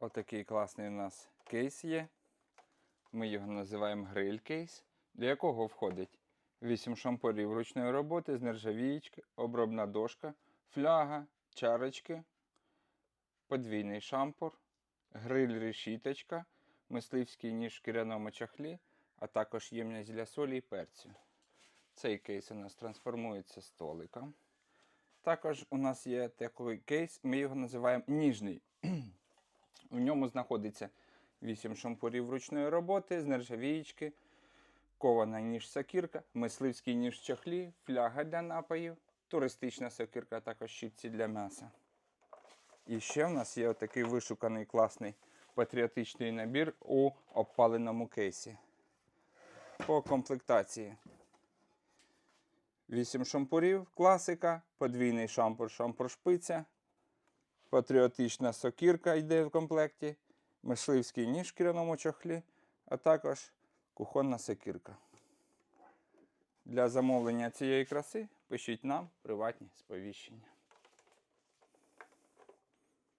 Отакий класний у нас кейс є. Ми його називаємо гриль кейс, до якого входить 8 шампурів ручної роботи з нержавіючки, обробна дошка, фляга, чарочки, подвійний шампур, гриль решіточка, мисливський ніж в шкіряному чахлі, а також ємність для солі і перцю. Цей кейс у нас трансформується столиком. Також у нас є такий кейс, ми його називаємо ніжний. У ньому знаходиться 8 шампурів ручної роботи з нержавіючки, кована ніж сокирка, мисливський ніж в чохлі, фляга для напоїв, туристична сокирка, а також щипці для м'яса. І ще в нас є такий вишуканий класний патріотичний набір у обпаленому кейсі. По комплектації. 8 шампурів, класика, подвійний шампур, шампур шпиця, патріотична сокірка йде в комплекті, мисливський ніж в шкіряному чохлі, а також кухонна сокірка. Для замовлення цієї краси пишіть нам приватні сповіщення.